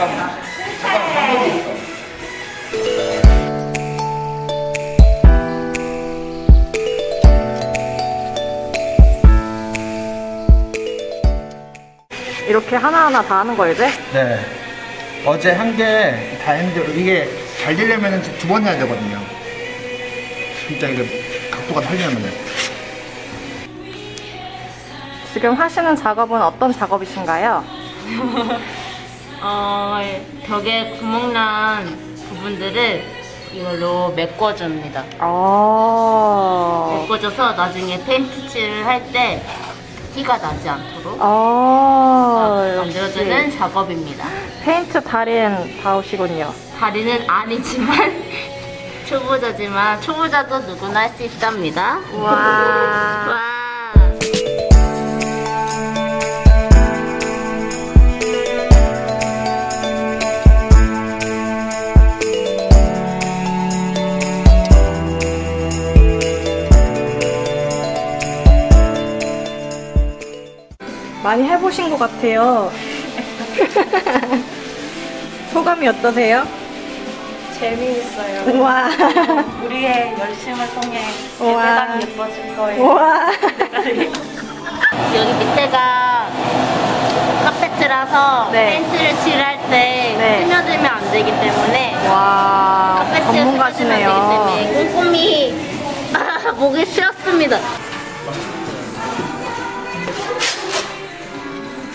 잠깐만. 이렇게 하나하나 다 하는 거예요, 이제? 네. 어제 한게다 했는데 이게 잘 되려면 두 번 해야 되거든요. 진짜 이게 각도가 틀리면 지금 하시는 작업은 어떤 작업이신가요? 어, 벽에 구멍난 부분들을 이걸로 메꿔줍니다. 어. 메꿔줘서 나중에 페인트 칠을 할 때 티가 나지 않도록 어. 만들어주는 역시 작업입니다. 페인트 달인 다우시군요. 다리는 아니지만 초보자지만 초보자도 누구나 할 수 있답니다. 와. 와. 많이 해보신 것 같아요. 소감이 어떠세요? 재미있어요. 와. 우리의 열심을 통해 우와. 세상이 예뻐질 거예요. 와. 여기 밑에가 카페트라서 네. 페인트를 칠할 때 네. 스며들면 안 되기 때문에 와. 카페트에 전문가시네요. 되기 때문에 꼼꼼히 보기 싫었습니다.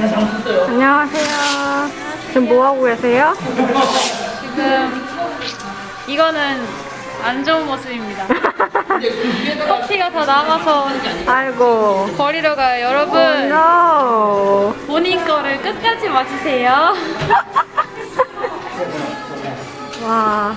안녕하세요. 지금 뭐 하고 계세요? 지금 이거는 안 좋은 모습입니다. 커피가 다 남아서 아이고. 버리러 가요. 여러분 no. 본인 거를 끝까지 마시세요. 와.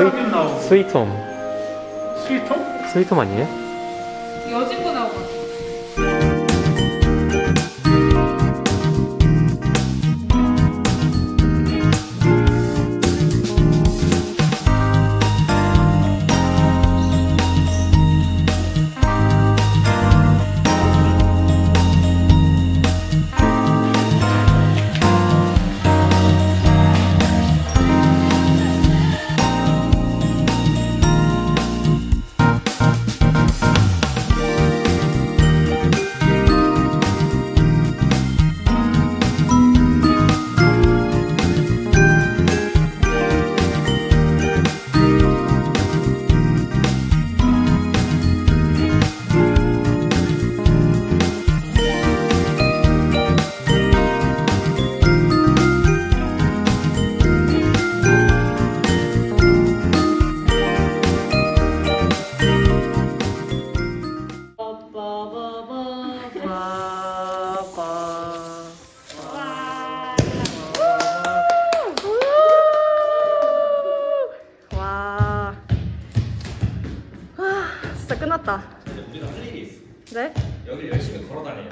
스위, 스위트홈 스위터? 스위트홈 아니에요? 여진구 네? 여기를 열심히 걸어다녀요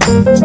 Thank